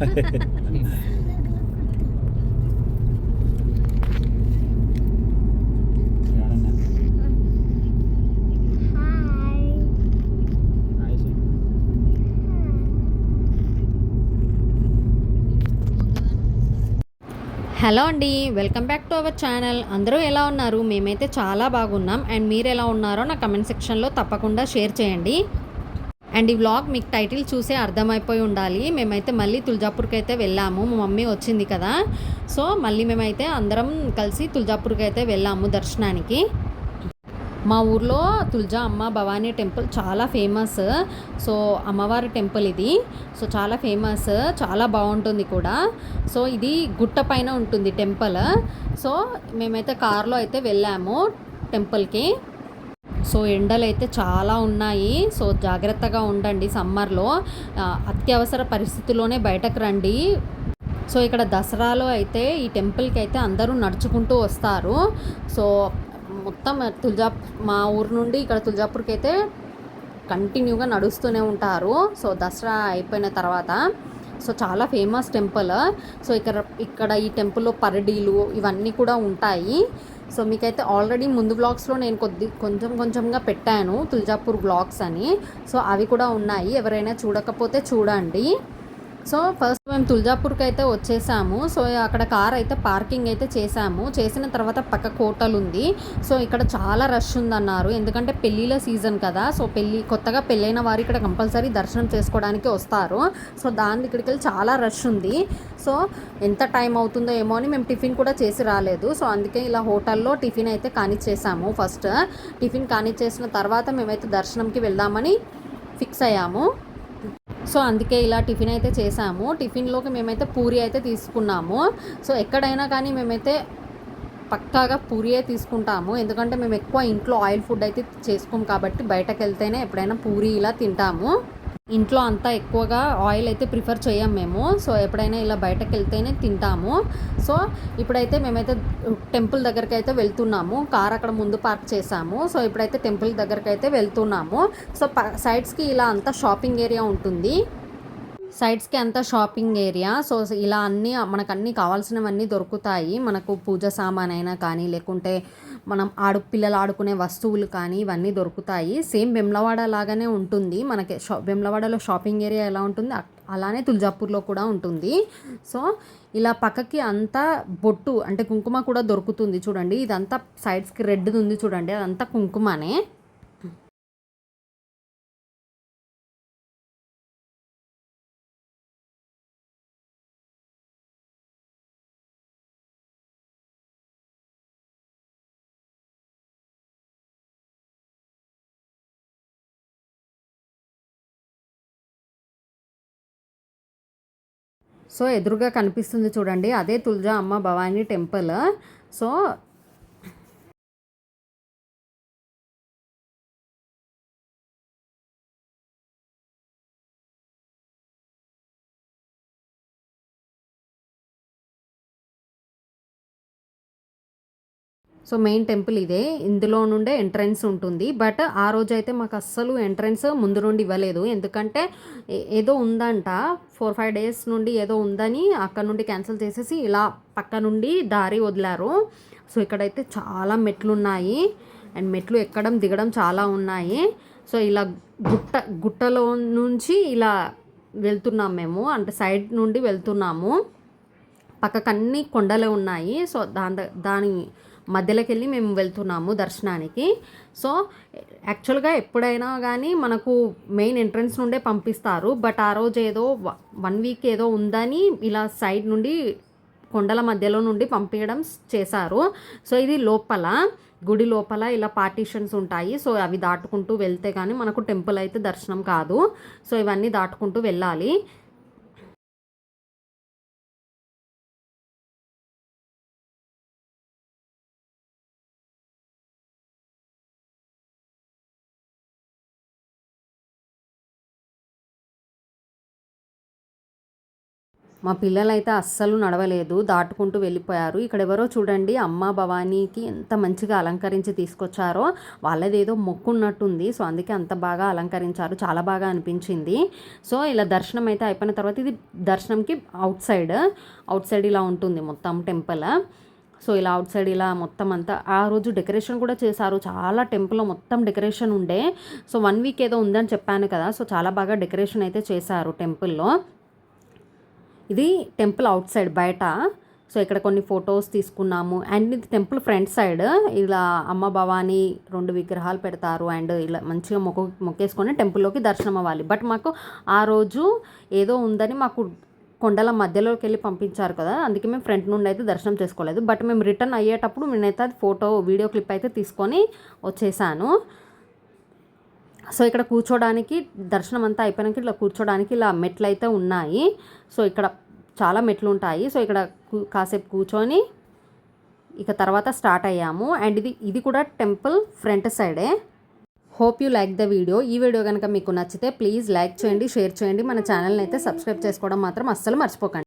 Hello అండి welcome back to our channel. అందరూ ఎలా ఉన్నారు? మేమైతే చాలా బాగున్నాం. అండ్ మీరు ఎలా ఉన్నారో నా కమెంట్ సెక్షన్లో తప్పకుండా షేర్ చేయండి. అండ్ ఈ వ్లాగ్ మీకు టైటిల్ చూసే అర్థమైపోయి ఉండాలి. మేమైతే మళ్ళీ తుల్జాపూర్కి అయితే వెళ్ళాము. మా మమ్మీ వచ్చింది కదా. సో మళ్ళీ మేమైతే అందరం కలిసి తుల్జాపూర్కి అయితే వెళ్ళాము దర్శనానికి. మా ఊర్లో తుల్జా అమ్మ భవానీ టెంపుల్ చాలా ఫేమస్ సో అమ్మవారి టెంపుల్ ఇది. సో చాలా ఫేమస్ చాలా బాగుంటుంది కూడా. సో ఇది గుట్ట పైన ఉంటుంది టెంపుల్. సో మేమైతే కార్లో అయితే వెళ్ళాము టెంపుల్కి. సో ఎండలు అయితే చాలా ఉన్నాయి. సో జాగ్రత్తగా ఉండండి సమ్మర్లో. అత్యవసర పరిస్థితుల్లోనే బయటకు రండి. సో ఇక్కడ దసరాలో అయితే ఈ టెంపుల్కి అయితే అందరూ నడుచుకుంటూ వస్తారు. సో మొత్తం తుల్జా మా ఊరు నుండి ఇక్కడ తుల్జాపూర్కి అయితే కంటిన్యూగా నడుస్తూనే ఉంటారు. సో దసరా అయిపోయిన తర్వాత సో చాలా ఫేమస్ టెంపుల్. సో ఇక్కడ ఇక్కడ ఈ టెంపుల్లో పరడీలు ఇవన్నీ కూడా ఉంటాయి. సో మీకైతే ఆల్రెడీ ముందు బ్లాగ్స్లో నేను కొద్ది కొంచెం కొంచెంగా పెట్టాను తుల్జాపూర్ బ్లాగ్స్ అని. సో అవి కూడా ఉన్నాయి. ఎవరైనా చూడకపోతే చూడండి. సో ఫస్ట్ మేము తుల్జాపూర్కి అయితే వచ్చేసాము. సో అక్కడ కార్ అయితే పార్కింగ్ అయితే చేసాము. చేసిన తర్వాత పక్క హోటల్ ఉంది సో ఇక్కడ చాలా రష్ ఉందన్నారు. ఎందుకంటే పెళ్ళిళ్ళ సీజన్ కదా. సో పెళ్ళి కొత్తగా పెళ్ళైన వారు ఇక్కడ కంపల్సరీ దర్శనం చేసుకోవడానికి వస్తారు. సో దాని ఇక్కడికి వెళ్ళి చాలా రష్ ఉంది. సో ఎంత టైం అవుతుందో ఏమో అని మేము టిఫిన్ కూడా చేసి రాలేదు. సో అందుకే ఇలా హోటల్లో టిఫిన్ అయితే కానిచ్చేసాము ఫస్ట్. టిఫిన్ కానిచ్చేసిన తర్వాత మేమైతే దర్శనంకి వెళ్దామని ఫిక్స్ అయ్యాము. సో అందుకే ఇలా టిఫిన్ అయితే చేసాము టిఫిన్లోకి మేమైతే పూరి అయితే తీసుకున్నాము. సో ఎక్కడైనా కానీ మేమైతే పక్కాగా పూరియే తీసుకుంటాము. ఎందుకంటే మేము ఎక్కువ ఇంట్లో ఆయిల్ ఫుడ్ అయితే చేసుకోము కాబట్టి బయటకు వెళ్తేనే ఎప్పుడైనా పూరి ఇలా తింటాము. ఇంట్లో అంతా ఎక్కువగా ఆయిల్ అయితే ప్రిఫర్ చేయం మేము. సో ఎప్పుడైనా ఇలా బయటకు వెళ్తేనే తింటాము. సో ఇప్పుడైతే మేమైతే టెంపుల్ దగ్గరికి అయితే వెళ్తున్నాము. కార్ అక్కడ ముందు పార్క్ చేసాము సో ఇప్పుడైతే టెంపుల్ దగ్గరికి అయితే వెళ్తున్నాము. సో ప- సైడ్స్కి ఇలా అంతా షాపింగ్ ఏరియా ఉంటుంది. సైడ్స్కి అంతా షాపింగ్ ఏరియా. సో ఇలా అన్నీ మనకు అన్నీ కావాల్సినవన్నీ దొరుకుతాయి. మనకు పూజ సామాన్ అయినా కానీ లేకుంటే మనం ఆడు పిల్లలు ఆడుకునే వస్తువులు కానీ ఇవన్నీ దొరుకుతాయి. సేమ్ వెమ్లవాడ లాగానే ఉంటుంది. మనకి షా వెమ్లవాడలో షాపింగ్ ఏరియా ఎలా ఉంటుంది? అలానే తుల్జాపూర్లో కూడా ఉంటుంది. సో ఇలా పక్కకి అంతా బొట్టు అంటే కుంకుమ కూడా దొరుకుతుంది చూడండి. ఇదంతా సైడ్స్కి రెడ్ది ఉంది చూడండి. అదంతా కుంకుమనే. సో ఎదురుగా కనిపిస్తుంది చూడండి అదే తులజా అమ్మ Bhavani temple. So so main temple ఇదే. ఇందులో నుండే ఎంట్రన్స్ ఉంటుంది. బట్ ఆ రోజు అయితే మాకు అస్సలు ఎంట్రన్స్ ముందు నుండి ఇవ్వలేదు. ఎందుకంటే ఏ- ఏదో ఉందంట. ఫోర్ ఫైవ్ డేస్ నుండి ఏదో ఉందని అక్కడ నుండి క్యాన్సిల్ చేసేసి ఇలా పక్క నుండి దారి వదిలారు. సో ఇక్కడైతే చాలా మెట్లు ఉన్నాయి అండ్ మెట్లు ఎక్కడం దిగడం చాలా ఉన్నాయి. సో ఇలా గుట్ట గుట్టలో నుంచి ఇలా వెళ్తున్నాం మేము. అంటే సైడ్ నుండి వెళ్తున్నాము. పక్కకన్నీ కొండలే ఉన్నాయి. సో దాని దాని మధ్యలోకి వెళ్ళి మేము వెళ్తున్నాము దర్శనానికి. సో యాక్చువల్గా ఎప్పుడైనా కానీ మనకు మెయిన్ ఎంట్రన్స్ నుండే పంపిస్తారు. బట్ ఆ రోజు ఏదో వన్ వీక్ ఏదో ఉందని ఇలా సైడ్ నుండి కొండల మధ్యలో నుండి పంపించడం చేశారు. సో ఇది లోపల గుడి లోపల ఇలా పార్టీషన్స్ ఉంటాయి. సో అవి దాటుకుంటూ వెళ్తే కానీ మనకు టెంపుల్ అయితే దర్శనం కాదు. సో ఇవన్నీ దాటుకుంటూ వెళ్ళాలి. మా పిల్లలైతే అస్సలు నడవలేదు దాటుకుంటూ వెళ్ళిపోయారు. ఇక్కడ ఎవరో చూడండి అమ్మ భవానీకి ఎంత మంచిగా అలంకరించి తీసుకొచ్చారో వాళ్ళదేదో మొక్కున్నట్టుంది. సో అందుకే అంత బాగా అలంకరించారు చాలా బాగా అనిపించింది. సో ఇలా దర్శనం అయితే అయిపోయిన తర్వాత ఇది దర్శనంకి అవుట్ సైడ్ అవుట్ సైడ్ ఇలా ఉంటుంది మొత్తం టెంపుల్. సో ఇలా అవుట్ సైడ్ ఇలా మొత్తం అంతా ఆ రోజు డెకరేషన్ కూడా చేశారు. చాలా టెంపుల్లో మొత్తం డెకరేషన్ ఉండే. సో వన్ వీక్ ఏదో ఉందని చెప్పాను కదా సో చాలా బాగా డెకరేషన్ అయితే చేశారు టెంపుల్లో. ఇది టెంపుల్ అవుట్ సైడ్ బయట. సో ఇక్కడ కొన్ని ఫొటోస్ తీసుకున్నాము. అండ్ ఇది టెంపుల్ ఫ్రంట్ సైడ్. ఇలా అమ్మ భవానీ రెండు విగ్రహాలు పెడతారు. అండ్ ఇలా మంచిగా మొక్క మొక్కేసుకొని టెంపుల్లోకి దర్శనం అవ్వాలి. బట్ మాకు ఆ రోజు ఏదో ఉందని మాకు కొండల మధ్యలోకి వెళ్ళి పంపించారు కదా. అందుకే మేము ఫ్రంట్ నుండి అయితే దర్శనం చేసుకోలేదు. బట్ మేము రిటర్న్ అయ్యేటప్పుడు నేనైతే అది ఫోటో వీడియో క్లిప్ అయితే తీసుకొని వచ్చేసాను. సో ఇక్కడ కూర్చోడానికి దర్శనం అంతా అయిపోయినాక ఇట్లా కూర్చోడానికి ఇలా మెట్లు అయితే ఉన్నాయి. సో ఇక్కడ చాలా మెట్లు ఉంటాయి సో ఇక్కడ కాసేపు కూర్చొని ఇక తర్వాత స్టార్ట్ అయ్యాము. అండ్ ఇది ఇది కూడా టెంపుల్ ఫ్రంట్ సైడే. Hope you like the video. ఈ వీడియో కనుక మీకు నచ్చితే ప్లీజ్ లైక్ చేయండి షేర్ చేయండి. మన ఛానల్ని అయితే సబ్స్క్రైబ్ చేసుకోవడం మాత్రం అస్సలు మర్చిపోకండి.